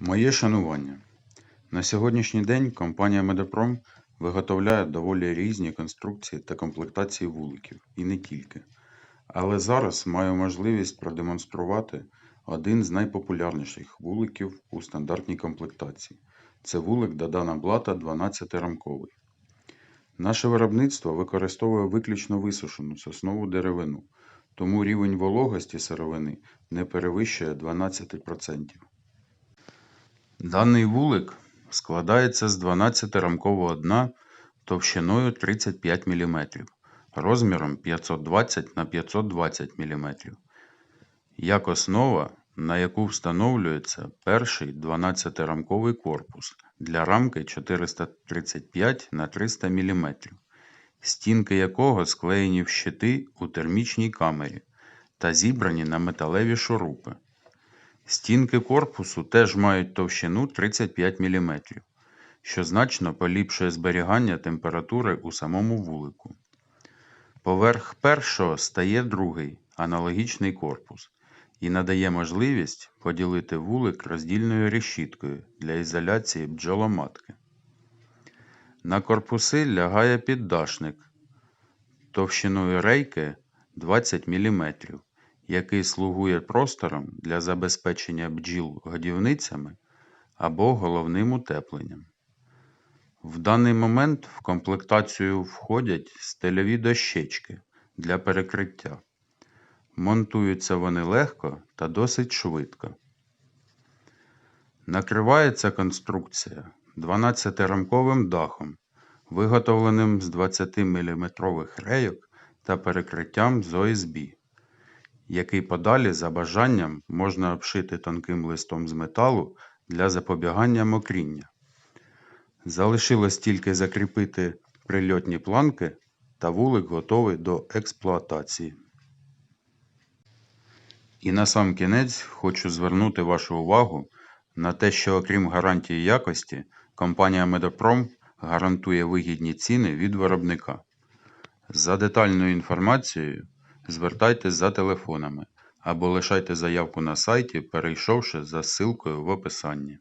Моє шанування. На сьогоднішній день компанія Медопром виготовляє доволі різні конструкції та комплектації вуликів, і не тільки. Але зараз маю можливість продемонструвати один з найпопулярніших вуликів у стандартній комплектації. Це вулик Дадана Блата 12-рамковий. Наше виробництво використовує виключно висушену соснову деревину, тому рівень вологості сировини не перевищує 12%. Даний вулик складається з 12-рамкового дна товщиною 35 мм, розміром 520 на 520 мм, як основа, на яку встановлюється перший 12-рамковий корпус для рамки 435 на 300 мм, стінки якого склеєні в щити у термічній камері та зібрані на металеві шурупи. Стінки корпусу теж мають товщину 35 мм, що значно поліпшує зберігання температури у самому вулику. Поверх першого стає другий, аналогічний корпус, і надає можливість поділити вулик роздільною решіткою для ізоляції бджоломатки. На корпуси лягає піддашник товщиною рейки 20 мм, який слугує простором для забезпечення бджіл годівницями або головним утепленням. В даний момент в комплектацію входять стильові дощечки для перекриття. Монтуються вони легко та досить швидко. Накривається конструкція 12-рамковим дахом, виготовленим з 20 мм рейок та перекриттям з ОСБ, який подалі за бажанням можна обшити тонким листом з металу для запобігання мокріння. Залишилось тільки закріпити прильотні планки та вулик готовий до експлуатації. І на сам кінець хочу звернути вашу увагу на те, що окрім гарантії якості, компанія Медопром гарантує вигідні ціни від виробника. За детальною інформацією звертайтесь за телефонами або лишайте заявку на сайті, перейшовши за ссылкою в описанні.